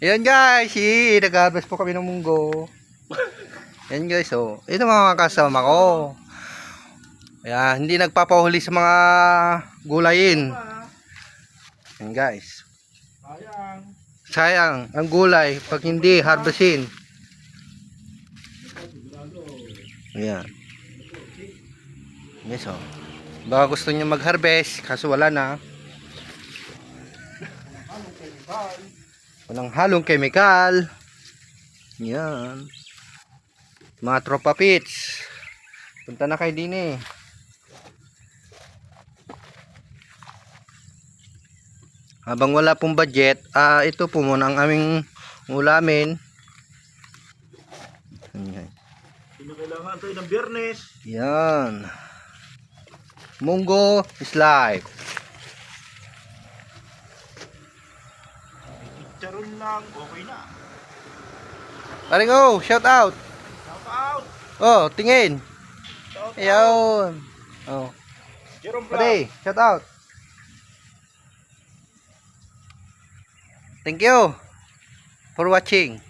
Ayan guys, eh, nag-harvest po kami ng munggo. Ayan guys, oh. Ito mga kasama ko. Ayan, hindi nagpapahuli sa mga gulayin. Ayan guys. Sayang. Sayang ang gulay pag hindi harvestin. Ayan. Yes, oh. Baka gusto niyo mag-harvest, kaso wala na. Walang halong chemical. Yan. Mga tropa pits. Punta na kayo din eh. Habang wala pong budget, ah ito po muna ang aming ulamin. Yan. Kailangan tayo ng biyernes? Yan. Munggo is life. Charon lang, okay na. Paring oh, shout out. Shout out! Oh, tingin. Shout out! Ayun. Oh, Jerome Vlog. pare, shout out. Thank you for watching.